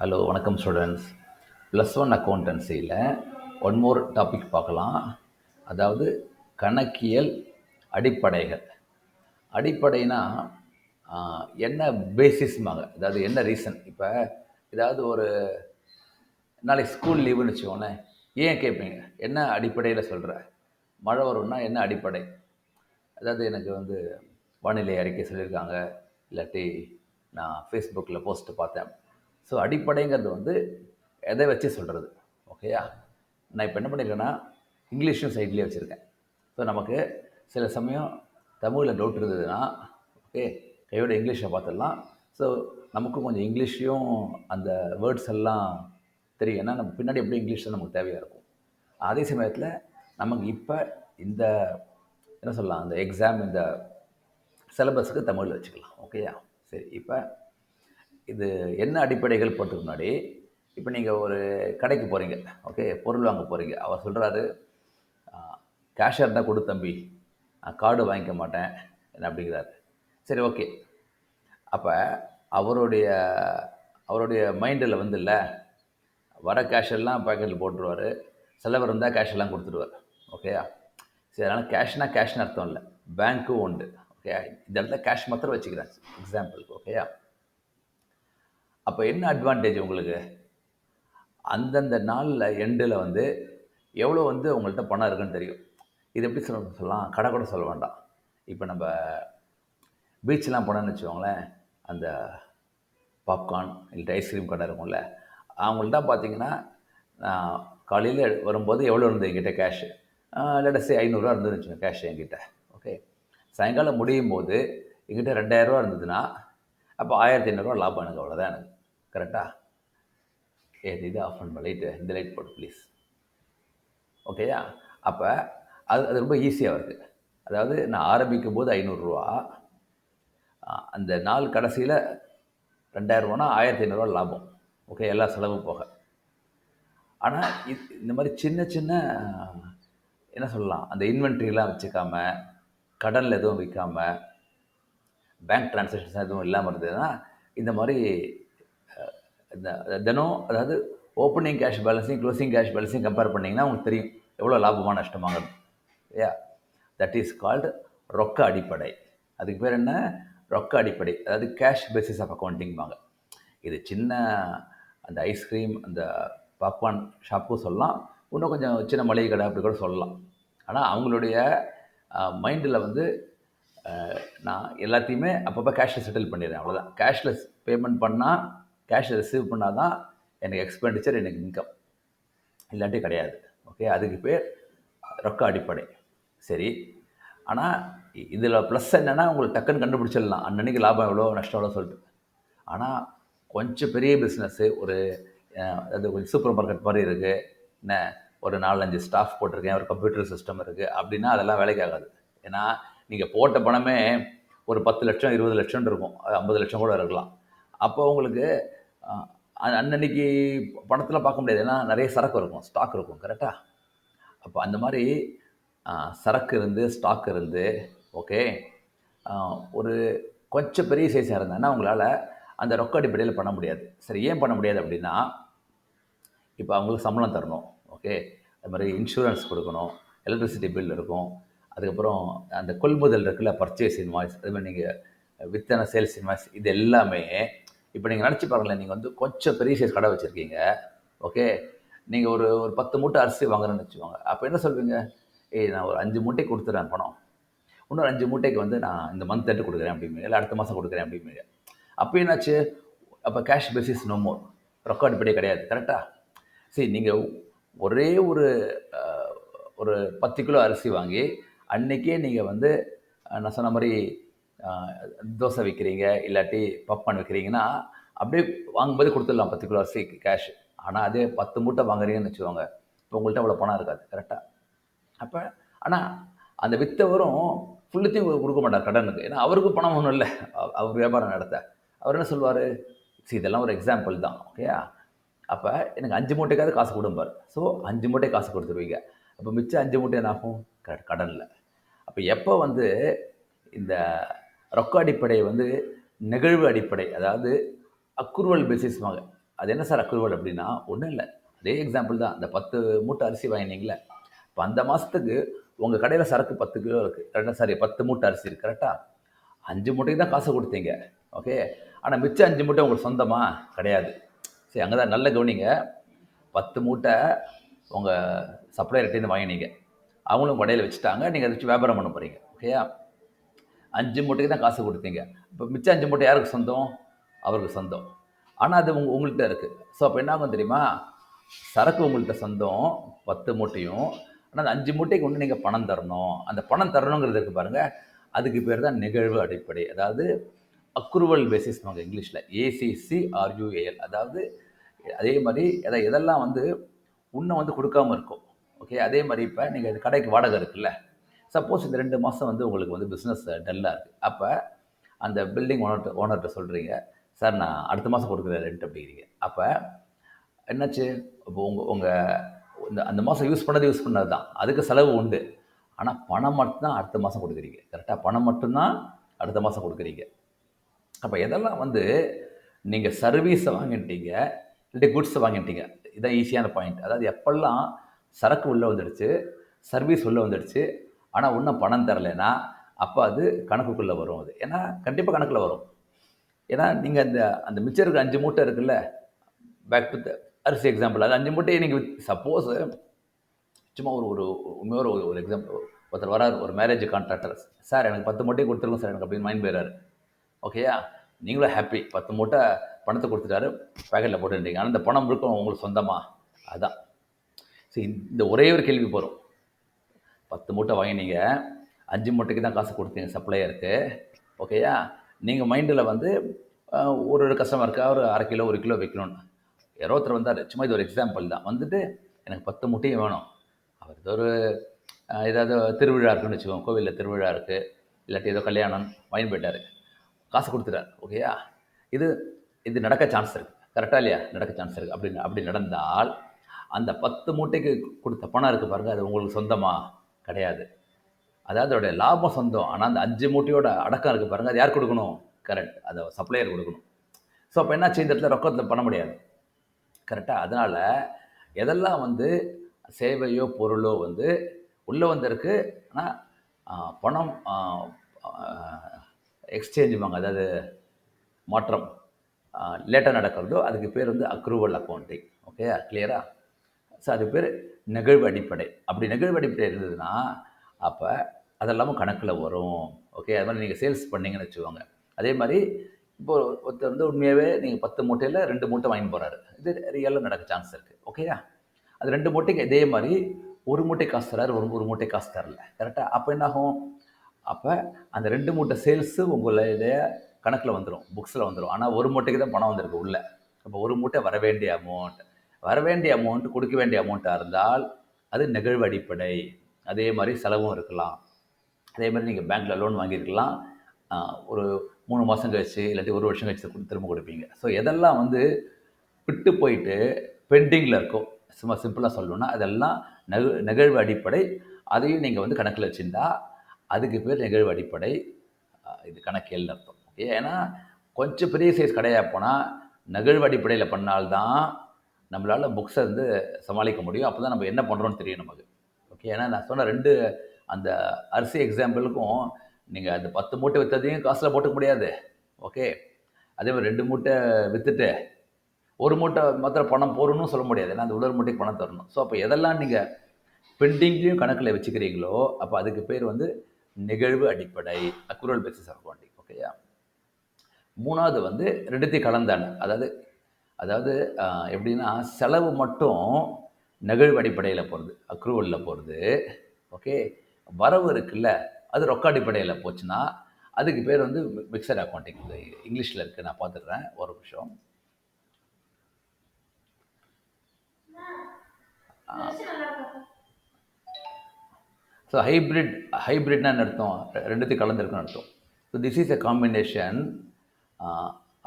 Hello வணக்கம் students plus one அக்கௌண்டன்சியில் one more topic பார்க்கலாம். அதாவது கணக்கியல் அடிப்படைகள். அடிப்படைனா என்ன பேசிஸ்மாங்க அதாவது என்ன ரீசன் இப்போ ஏதாவது ஒரு நாளைக்கு ஸ்கூல் லீவுன்னு வச்சுக்கோங்களேன். ஏன் கேட்பீங்க? என்ன அடிப்படையில் சொல்கிற மழை வரும்னா என்ன அடிப்படை? அதாவது எனக்கு வந்து வானிலை அறிக்கை சொல்லியிருக்காங்க. இல்லாட்டி நான் ஃபேஸ்புக்கில் போஸ்ட்டு பார்த்தேன். ஸோ அடிப்படைங்கிறது வந்து எதை வச்சு சொல்கிறது ஓகேயா நான் இப்போ என்ன பண்ணியிருக்கேன்னா இங்கிலீஷும் சைட்லேயே வச்சுருக்கேன். ஸோ நமக்கு சில சமயம் தமிழில் டவுட் இருந்ததுன்னா ஓகே கையோட இங்கிலீஷை பார்த்துடலாம். ஸோ நமக்கும் கொஞ்சம் இங்கிலீஷையும் அந்த வேர்ட்ஸ் எல்லாம் தெரியும். ஏன்னா நம்ம பின்னாடி எப்படி இங்கிலீஷ் தான் நமக்கு தேவையாக இருக்கும். அதே சமயத்தில் நமக்கு இப்போ இந்த என்ன சொல்லலாம் அந்த எக்ஸாம் இந்த சிலபஸுக்கு தமிழில் வச்சுக்கலாம். ஓகேயா சரி இப்போ இது என்ன அடிப்படைகள் போகிறதுக்கு முன்னாடி இப்போ நீங்கள் ஒரு கடைக்கு போகிறீங்க ஓகே பொருள் வாங்க போகிறீங்க அவர் சொல்கிறாரு கேஷியர் தான் கொடு தம்பி. நான் கார்டு வாங்கிக்க மாட்டேன். என்ன அப்படிங்கிறாரு. சரி ஓகே அப்போ அவருடைய அவருடைய மைண்டில் வந்து இல்லை வர கேஷ் எல்லாம் போட்டுருவார். செலவர் இருந்தால் கேஷ் எல்லாம் கொடுத்துருவார் ஓகேயா சரி அதனால் கேஷ்னால் கேஷ்னு அர்த்தம் இல்லை. பேங்க்கும் உண்டு ஓகே இந்த இடத்துல கேஷ் மாத்திரம் வச்சுக்கிறேன் எக்ஸாம்பிளுக்கு ஓகேயா அப்போ என்ன அட்வான்டேஜ் உங்களுக்கு? அந்தந்த நாளில் எண்டில் வந்து எவ்வளோ வந்து உங்கள்கிட்ட பணம் இருக்குன்னு தெரியும். இது எப்படி சொல்ல சொல்லலாம்? கடை கூட சொல்ல வேண்டாம். இப்போ நம்ம பீச்செலாம் போனோம்னு வச்சுக்கோங்களேன். அந்த பாப்கார்ன் இல்லை ஐஸ்கிரீம் கடை இருக்கும்ல. அவங்கள்ட்ட பார்த்தீங்கன்னா நான் காலையில் வரும்போது எவ்வளோ இருந்தது என்கிட்ட கேஷு இல்லாட்டசி ஐநூறுரூவா இருந்ததுன்னு வச்சுக்கோங்க கேஷ் என்கிட்ட. ஓகே சாயங்காலம் முடியும் போது என்கிட்ட ரெண்டாயிரரூவா இருந்ததுன்னா அப்போ ஆயிரத்தி ஐநூறுரூவா லாபம் எனக்கு அவ்வளோதான் எனக்கு. கரெக்டாக ஏ இது ஆஃப் பண்ண லைட்டு இந்த லைட் போட்டு ப்ளீஸ் ஓகேயா அப்போ அது அது ரொம்ப ஈஸியாக இருக்குது அதாவது நான் ஆரம்பிக்கும் போது ஐநூறுரூவா அந்த நாள் கடைசியில் ரெண்டாயிரரூவானா ஆயிரத்தி ஐநூறுரூவா லாபம். ஓகே எல்லா செலவும் போக. ஆனால் இது இந்த மாதிரி சின்ன சின்ன என்ன சொல்லலாம்? அந்த இன்வென்ட்ரிலாம் வச்சுக்காம கடனில் எதுவும் விற்காம பேங்க் ட்ரான்சாக்ஷன்ஸ் எதுவும் இல்லாமல் இருந்ததுன்னா இந்த மாதிரி இந்த தினம் அதாவது ஓப்பனிங் கேஷ் பேலன்ஸையும் க்ளோசிங் கேஷ் பேலன்ஸையும் கம்பேர் பண்ணிங்கன்னா உங்களுக்கு தெரியும். எவ்வளோ லாபமாக நஷ்டமாகுது இல்லையா? தட் இஸ் கால்டு ரொக்க அடிப்படை. அதுக்கு பேர் என்ன? ரொக்க அடிப்படை. அதாவது கேஷ் பேசிஸ் ஆஃப் அக்கௌண்டிங்பாங்க இது சின்ன அந்த ஐஸ்கிரீம் அந்த பாப்கார்ன் ஷாப்பும் சொல்லலாம். இன்னும் கொஞ்சம் சின்ன மளிகை கடை அப்படி கூட சொல்லலாம். ஆனால் அவங்களுடைய மைண்டில் வந்து நான் எல்லாத்தையுமே அப்பப்போ கேஷ்லெஸ் செட்டில் பண்ணிடுறேன். அவ்வளோதான் கேஷ்லெஸ் பேமெண்ட் பண்ணால் கேஷ் ரிசீவ் பண்ணால் தான் எனக்கு எக்ஸ்பெண்டிச்சர் எனக்கு இன்கம் இல்லாட்டி கிடையாது. ஓகே அதுக்கு பேர் ரொக்க அடிப்படை. சரி? ஆனால் இதில் ப்ளஸ் என்னென்னா உங்களுக்கு டக்குன்னு கண்டுபிடிச்சிடலாம். அன்னன்னைக்கு லாபம் எவ்வளோ நஷ்டம் எவ்வளோ சொல்லிட்டு. ஆனால் கொஞ்சம் பெரிய பிஸ்னஸ்ஸு ஒரு அது கொஞ்சம் சூப்பர் மார்க்கெட் மாதிரி இருக்குது என்ன? ஒரு நாலஞ்சு ஸ்டாஃப் போட்டிருக்கேன் ஒரு கம்ப்யூட்டர் சிஸ்டம் இருக்குது அப்படின்னா அதெல்லாம் வேலைக்கு ஆகாது. ஏன்னா நீங்கள் போட்ட பணமே ஒரு பத்து லட்சம் இருபது லட்சம் இருக்கும். அது ஐம்பது லட்சம் கூட இருக்கலாம். அப்போ உங்களுக்கு அன்னன்னைக்கு பணத்தில் பார்க்க முடியாது. ஏன்னா நிறைய சரக்கு இருக்கும். ஸ்டாக் இருக்கும். கரெக்டாக அப்போ அந்த மாதிரி சரக்கு இருந்து ஸ்டாக் இருந்து ஓகே ஒரு கொஞ்சம் பெரிய சைஸாக இருந்தாங்கன்னா உங்களால் அந்த ரொக்க அடிப்படையில் பண்ண முடியாது. சரி ஏன் பண்ண முடியாது அப்படின்னா இப்போ அவங்களுக்கு சம்பளம் தரணும் ஓகே அது மாதிரி இன்சூரன்ஸ் கொடுக்கணும் எலக்ட்ரிசிட்டி பில் இருக்கும். அதுக்கப்புறம் அந்த கொள்முதல் இருக்குல்ல பர்ச்சேஸ் இன்வாய்ஸ் அது மாதிரி நீங்கள் வித்தன சேல்ஸ் இன்வாய்ஸ் இது எல்லாமே இப்போ நீங்கள் நினச்சி பாருங்களேன் நீங்கள் வந்து கொஞ்சம் பெரிய சைஸ் கடை வச்சுருக்கீங்க ஓகே நீங்கள் ஒரு ஒரு பத்து மூட்டை அரிசி வாங்குறேன்னு வச்சுக்கோங்க. அப்போ என்ன சொல்வீங்க? ஏய் நான் ஒரு அஞ்சு மூட்டை கொடுத்துறேன் பணம் இன்னொரு அஞ்சு மூட்டைக்கு வந்து நான் இந்த மந்த் எட்டு கொடுக்குறேன் அப்படிம்பீங்க. இல்லை அடுத்த மாதம் கொடுக்குறேன் அப்படிம்பீங்க. அப்போ என்னாச்சு? அப்போ cash basis no more record அடிப்படை கிடையாது. கரெக்டாக சரி நீங்கள் ஒரே ஒரு ஒரு பத்து கிலோ அரிசி வாங்கி அன்றைக்கே நீங்கள் வந்து நான் சொன்ன மாதிரி தோசை விற்கிறீங்க இல்லாட்டி பப்பான் விற்கிறீங்கன்னா அப்படியே வாங்கும்போது கொடுத்துடலாம் பத்து கிலோ அரிசி கேஷ் ஆனால் அதே பத்து மூட்டை வாங்குறீங்கன்னு வச்சுக்கோங்க. இப்போ உங்கள்கிட்ட அவ்வளோ பணம் இருக்காது கரெக்டாக அப்போ ஆனால் அந்த விற்றவரும் ஃபுல்லுத்தையும் கொடுக்க மாட்டார் கடனுக்கு. ஏன்னா அவருக்கும் பணம் ஒன்றும் இல்லை. அவ- அவர் வியாபாரம் நடத்த. அவர் என்ன சொல்லுவார்? சரி இதெல்லாம் ஒரு எக்ஸாம்பிள் தான். ஓகேயா அப்போ எனக்கு அஞ்சு மூட்டைக்காவது காசு கொடுப்பார் ஸோ அஞ்சு மூட்டை காசு கொடுத்துருவீங்க. அப்போ மிச்சம் அஞ்சு மூட்டை என்ன ஆகும் க கடனில். அப்போ எப்போ வந்து இந்த ரொக்க அடிப்படை வந்து நிகழ்வு அடிப்படை. அதாவது அக்ரூவல் பேசிஸ்வாங்க அது என்ன சார் அக்ரூவல் அப்படின்னா ஒன்றும் இல்லை. அதே எக்ஸாம்பிள் தான். அந்த பத்து மூட்டை அரிசி வாங்கினீங்களே இப்போ அந்த மாதத்துக்கு உங்கள் கடையில் சரக்கு பத்து கிலோ இருக்குது கரெக்டாக சாரி? பத்து மூட்டை அரிசி இருக்குது கரெக்டாக அஞ்சு மூட்டைக்கு தான் காசு கொடுத்தீங்க. ஓகே? ஆனால் மிச்சம் அஞ்சு மூட்டை உங்களுக்கு சொந்தமாக கிடையாது. சரி அங்கே தான் நல்ல கவனிங்க. பத்து மூட்டை உங்கள் சப்ளையர்கிட்டேருந்து வாங்கினீங்க. அவங்களும் கடையில் வச்சுட்டாங்க. நீங்கள் அதை வச்சு வியாபாரம் பண்ண போகிறீங்க ஓகேயா? அஞ்சு மூட்டைக்கு தான் காசு கொடுத்தீங்க. இப்போ மிச்சம் அஞ்சு மூட்டை யாருக்கு சொந்தம்? அவருக்கு சொந்தம். ஆனால் அது உங்க உங்கள்கிட்ட இருக்குது ஸோ அப்போ என்ன ஆகும் தெரியுமா? சரக்கு உங்கள்கிட்ட சொந்தம் பத்து மூட்டையும். ஆனால் அந்த அஞ்சு மூட்டைக்கு ஒன்று நீங்கள் பணம் தரணும். அந்த பணம் தரணுங்கிறது இருக்குது பாருங்கள் அதுக்கு பேர் தான் நிகழ்வு அடிப்படை. அதாவது அக்ரூவல் பேசிஸ் வாங்க இங்கிலீஷில். ஏசிசி ஆர்யூஏஎல் அதாவது அதே மாதிரி எதை எதெல்லாம் வந்து உன்னை வந்து கொடுக்காம இருக்கும். ஓகே அதே மாதிரி இப்போ நீங்கள் கடைக்கு வாடகை இருக்குல்ல? சப்போஸ் இந்த ரெண்டு மாதம் வந்து உங்களுக்கு வந்து பிஸ்னஸ் டல்லாக இருக்குது அப்போ அந்த பில்டிங் ஓனர்கிட்ட ஓனர்கிட்ட சொல்கிறீங்க சார் நான் அடுத்த மாதம் கொடுக்குற ரெண்ட் அப்படிங்கிறீங்க. அப்போ என்னாச்சு? இப்போ உங்கள் உங்கள் இந்த அந்த மாதம் யூஸ் பண்ணது யூஸ் பண்ணது தான். அதுக்கு செலவு உண்டு. ஆனால் பணம் மட்டும்தான் அடுத்த மாதம் கொடுக்குறீங்க. கரெக்டாக பணம் மட்டும்தான் அடுத்த மாதம் கொடுக்குறீங்க. அப்போ எதெல்லாம் வந்து நீங்கள் சர்வீஸை வாங்கிட்டீங்க இல்லாட்டி குட்ஸை வாங்கிட்டீங்க? இதான் ஈஸியான பாயிண்ட் அதாவது எப்பெல்லாம் சரக்கு உள்ளே வந்துடுச்சு சர்வீஸ் உள்ளே வந்துடுச்சு ஆனால் இன்னும் பணம் தரலைன்னா அப்போ அது கணக்குக்குள்ளே வரும் அது. ஏன்னா கண்டிப்பாக கணக்கில் வரும். ஏன்னா நீங்கள் அந்த அந்த மிச்சம் இருக்கிற அஞ்சு மூட்டை இருக்குல்ல பேக் டு த அரிசி எக்ஸாம்பிள் அது அஞ்சு மூட்டையை நீங்கள் சப்போஸ் சும்மா ஒரு ஒரு உண்மையோட ஒரு ஒரு எக்ஸாம்பிள் ஒருத்தர் வராரு ஒரு மேரேஜ் கான்ட்ராக்டர் சார் எனக்கு பத்து மூட்டையை கொடுத்துருங்க சார் எனக்கு அப்படின்னு மைண்ட் போயிறாரு ஓகேயா நீங்களும் ஹாப்பி பத்து மூட்டை பணத்தை கொடுத்துட்டாரு பேக்கெட்டில் போட்டுருந்தீங்க ஆனால் இந்த பணம் இருக்கும் உங்களுக்கு சொந்தமாக அதுதான் சரி இந்த ஒரே ஒரு கேள்வி போகிறோம் பத்து மூட்டை வாங்கினீங்க அஞ்சு மூட்டைக்கு தான் காசு கொடுத்தீங்க சப்ளையருக்கு. ஓகேயா? நீங்கள் மைண்டில் வந்து ஒரு ஒரு கஸ்டமருக்கு ஒரு அரை கிலோ ஒரு கிலோ வைக்கணும்னு. யாரோ ஒருத்தர் வந்தார் சும்மா இது ஒரு எக்ஸாம்பிள் தான். வந்துட்டு எனக்கு பத்து மூட்டையும் வேணும். அவர் ஏதோ ஒரு ஏதாவது திருவிழா இருக்குன்னு வச்சுக்கோங்க கோவிலில் திருவிழா இருக்குது இல்லாட்டி ஏதோ கல்யாணம் வாங்கி போயிட்டார். காசு கொடுத்துட்டார் ஓகேயா? இது இது நடக்க சான்ஸ் இருக்குது கரெக்டாக இல்லையா? நடக்க சான்ஸ் இருக்குது அப்படி அப்படி நடந்தால் அந்த பத்து மூட்டைக்கு கொடுத்த பணம் இருக்குது பாருங்கள் அது உங்களுக்கு சொந்தமாக கிடையாது. அதாவது அதோடைய லாபம் சொந்தம். ஆனால் அந்த அஞ்சு மூட்டையோட அடக்கம் இருக்குது பாருங்கள் அது யார் கொடுக்கணும்? கரெக்ட் அதை சப்ளையர் கொடுக்கணும். ஸோ அப்போ என்னாச்சு? இந்த இடத்துல ரொக்கத்தில் பண்ண முடியாது. கரெக்டாக அதனால் எதெல்லாம் வந்து சேவையோ பொருளோ வந்து உள்ளே வந்திருக்கு? ஆனால் பணம் எக்ஸ்சேஞ்சுவாங்க அதாவது மாற்றம் லேட்டாக நடக்கிறதோ அதுக்கு பேர் வந்து அக்ரூவல் அக்கௌண்ட்டிங் ஓகே கிளியரா ஸோ அது பேர் நிகழ்வு அடிப்படை. அப்படி நிகழ்வு அடிப்படை இருந்ததுன்னா அப்போ அதெல்லாமும் கணக்கில் வரும். ஓகே அது மாதிரி நீங்கள் சேல்ஸ் பண்ணீங்கன்னு வச்சுக்கோங்க. அதே மாதிரி இப்போ ஒருத்தர் வந்து உண்மையாகவே நீங்கள் பத்து மூட்டையில் ரெண்டு மூட்டை வாங்கி போகிறாரு இது ரியலாக நடக்க சான்ஸ் இருக்குது ஓகேயா அது ரெண்டு மூட்டைக்கு இதே மாதிரி ஒரு மூட்டை காசு தராரு ஒரு ஒரு மூட்டை காசு தரல. கரெக்டாக அப்போ என்னாகும்? அப்போ அந்த ரெண்டு மூட்டை சேல்ஸு உங்களுடைய கணக்கில் வந்துடும் புக்ஸில் வந்துடும் ஆனால் ஒரு மூட்டைக்கு தான் பணம் வந்திருக்கு உள்ளே. அப்போ ஒரு மூட்டை வர வேண்டிய அமௌண்ட் வர வேண்டிய அமௌண்ட் கொடுக்க வேண்டிய அமௌண்ட்டாக இருந்தால் அது நிகழ்வு அடிப்படை. அதே மாதிரி செலவும் இருக்கலாம். அதே மாதிரி நீங்கள் பேங்க்கில் லோன் வாங்கியிருக்கலாம். ஒரு மூணு மாதம் கழிச்சு இல்லாட்டி ஒரு வருஷம் கழிச்சு திரும்ப கொடுப்பீங்க. ஸோ எதெல்லாம் வந்து விட்டு போயிட்டு பெண்டிங்கில் இருக்கும். சும்மா சிம்பிளாக சொல்லணும்னா அதெல்லாம் நெகு நிகழ்வு அடிப்படை. அதையும் நீங்கள் வந்து கணக்கில் வச்சுருந்தா அதுக்கு பேர் நிகழ்வு அடிப்படை. இது கணக்கியல் அர்த்தம். ஓகே ஏன்னா கொஞ்சம் பெரிய சைஸ் கடையாக போனால் நிகழ்வு அடிப்படையில் பண்ணால்தான் நம்மளால் புக்ஸை வந்து சமாளிக்க முடியும். அப்போ தான் நம்ம என்ன பண்ணுறோன்னு தெரியும் நமக்கு. ஓகே ஏன்னா நான் சொன்ன ரெண்டு அந்த அரிசி எக்ஸாம்பிளுக்கும் நீங்கள் அந்த பத்து மூட்டை விற்றதையும் காசில் போட்டுக்க முடியாது. ஓகே அதே மாதிரி ரெண்டு மூட்டை விற்றுட்டு ஒரு மூட்டை மாத்திரம் பணம் போடணும்னு சொல்ல முடியாது. ஏன்னா அந்த உடல் மூட்டைக்கு பணம் தரணும். ஸோ அப்போ எதெல்லாம் நீங்கள் பெண்டிங்லேயும் கணக்கில் வச்சுக்கிறீங்களோ அப்போ அதுக்கு பேர் வந்து நிகழ்வு அடிப்படை. அக்குரல் பேசிஸ் அக்கௌண்டிங் ஓகேயா மூணாவது வந்து ரெண்டுத்தையும் கலந்தான. அதாவது அதாவது எப்படின்னா செலவு மட்டும் நெகிழ்வு அடிப்படையில் போகிறது அக்ரூவலில் போகிறது ஓகே? வரவு இருக்குல்ல அது ரொக்க அடிப்படையில் போச்சுன்னா அதுக்கு பேர் வந்து மிக்சர் அக்கௌண்டிங் இது இங்கிலீஷில் இருக்குது நான் பார்த்துடுறேன் ஒரு நிமிஷம். ஸோ ஹைப்ரிட் ஹைப்ரிட்னா என்ன அர்த்தம்? ரெண்டுத்தையும் கலந்துருக்குன்னு அர்த்தம். So this is a combination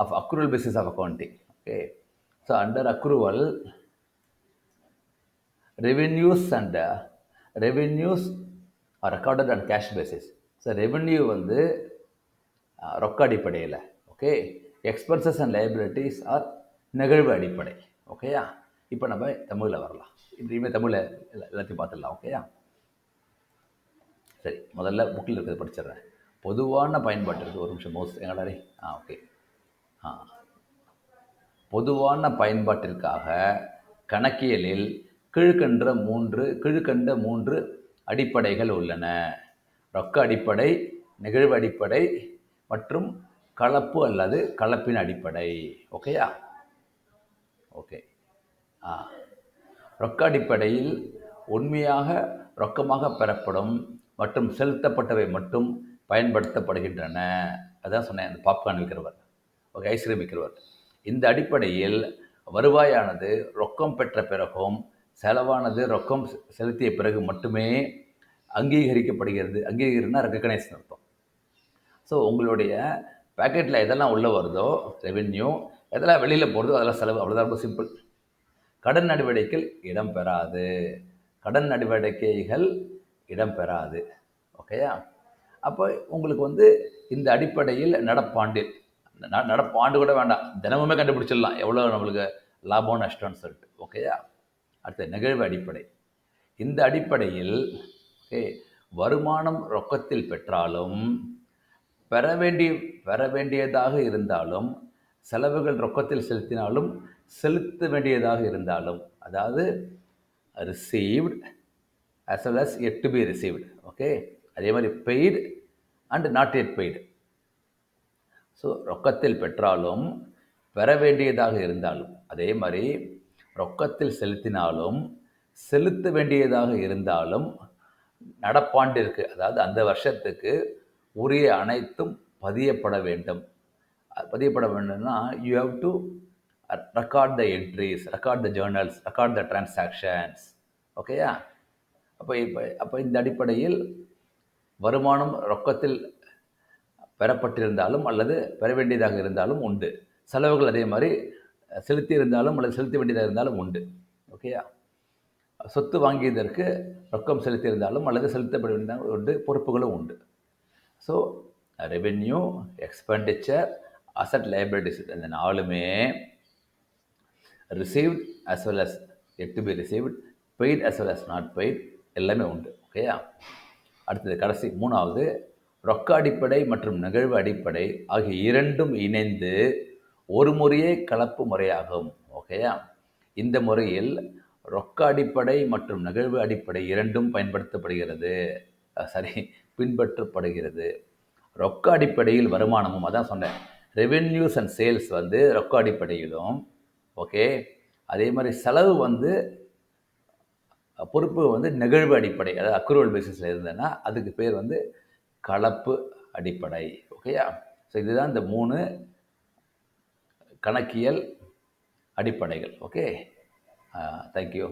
of accrual basis of accounting okay. So under accrual revenues and revenues are recorded and cash basis so revenue வந்து uh, ரொக்க அடிப்படையில் okay expenses and liabilities are நிகழ்வு அடிப்படை ஓகேயா இப்போ நம்ம தமிழில் வரலாம். இப்படியுமே தமிழில் எல்லாத்தையும் பார்த்துடலாம் ஓகேயா சரி முதல்ல புக்கில் இருக்கிறது படிச்சிடுறேன். பொதுவான பயன்பாட்டிற்கு ஒரு நிமிஷம் மோஸ்ட் எங்கடாரி ஆ ஓகே ஆ. பொதுவான பயன்பாட்டிற்காக கணக்கியலில் கீழ்கண்ட மூன்று கீழ்கண்ட மூன்று அடிப்படைகள் உள்ளன. ரொக்க அடிப்படை நிகழ்வு அடிப்படை மற்றும் கலப்பு அல்லது கலப்பின் அடிப்படை. ஓகேயா ஓகே ஆ. ரொக்க அடிப்படையில் உண்மையாக ரொக்கமாக பெறப்படும் மற்றும் செலுத்தப்பட்டவை மட்டும் பயன்படுத்தப்படுகின்றன. அதான் சொன்னேன் அந்த பாப்கார்ன் விற்கிறவர். ஓகே ஐஸ்கிரீம் விற்கிறவர். இந்த அடிப்படையில் வருவாயானது ரொக்கம் பெற்ற பிறகும் செலவானது ரொக்கம் செ- செலுத்திய பிறகு மட்டுமே அங்கீகரிக்கப்படுகிறது. அங்கீகரினா ரெக்கக்னைஸ் அர்த்தம். ஸோ உங்களுடைய பேக்கெட்டில் எதெல்லாம் உள்ளே வருதோ ரெவென்யூ எதெல்லாம் வெளியில் போகிறதோ அதெல்லாம் செலவு அவ்வளோதான் ரொம்ப சிம்பிள் கடன் நடவடிக்கைகள் இடம்பெறாது கடன் நடவடிக்கைகள் இடம்பெறாது ஓகேயா அப்போ உங்களுக்கு வந்து இந்த அடிப்படையில் நடப்பாண்டில் ந- நடப்பாண்டு கூட வேண்டாம். தினமுமே கண்டுபிடிச்சிடலாம். எவ்வளோ நம்மளுக்கு லாபம் நஷ்டம்னு சொல்லிட்டு. ஓகேயா அடுத்த நிகழ்வு அடிப்படை. இந்த அடிப்படையில் ஓகே வருமானம் ரொக்கத்தில் பெற்றாலும் பெற வேண்டிய பெற வேண்டியதாக இருந்தாலும் செலவுகள் ரொக்கத்தில் செலுத்தினாலும் செலுத்த வேண்டியதாக இருந்தாலும் அதாவது received as well as yet to be received okay அதே மாதிரி paid and not yet paid so ரொக்கத்தில் பெற்றாலும் பெற வேண்டியதாக இருந்தாலும் அதே மாதிரி ரொக்கத்தில் செலுத்தினாலும் செலுத்த வேண்டியதாக இருந்தாலும் நடப்பாண்டிற்கு அதாவது அந்த வருஷத்துக்கு உரிய அனைத்தும் பதியப்பட வேண்டும். பதியப்பட வேண்டும்னா you have to record the entries record the journals record the transactions ஓகேயா அப்போ இப்போ அப்போ இந்த அடிப்படையில் வருமானம் ரொக்கத்தில் பெறப்பட்டிருந்தாலும் அல்லது பெற வேண்டியதாக இருந்தாலும் உண்டு. செலவுகள் அதே மாதிரி செலுத்தி இருந்தாலும் அல்லது செலுத்த வேண்டியதாக இருந்தாலும் உண்டு. ஓகேயா சொத்து வாங்கியதற்கு ரொக்கம் செலுத்தியிருந்தாலும் அல்லது செலுத்தப்பட வேண்டியதாக உண்டு பொறுப்புகளும் உண்டு. So revenue expenditure asset liabilities இந்த நாலுமே received as well as yet to be received paid as well as not paid எல்லாமே உண்டு. ஓகேயா அடுத்தது கடைசி மூணாவது ரொக்க அடிப்படை மற்றும் நிகழ்வு அடிப்படை ஆகிய இரண்டும் இணைந்து ஒரு முறையே கலப்பு முறையாகும் ஓகேயா இந்த முறையில் ரொக்க அடிப்படை மற்றும் நிகழ்வு அடிப்படை இரண்டும் பயன்படுத்தப்படுகிறது. சரி பின்பற்றப்படுகிறது. ரொக்க அடிப்படையில் வருமானமும் அதான் சொன்னேன். ரெவென்யூஸ் அண்ட் சேல்ஸ் வந்து ரொக்க அடிப்படையிலும் ஓகே அதே மாதிரி செலவு வந்து பொறுப்பு வந்து நிகழ்வு அடிப்படை அதாவது அக்ரூவல் பேசிஸில் இருந்ததுன்னா அதுக்கு பேர் வந்து கலப்பு அடிப்படை ஓகேயா ஸோ இதுதான் இந்த மூணு கணக்கியல் அடிப்படைகள் ஓகே தேங்க்யூ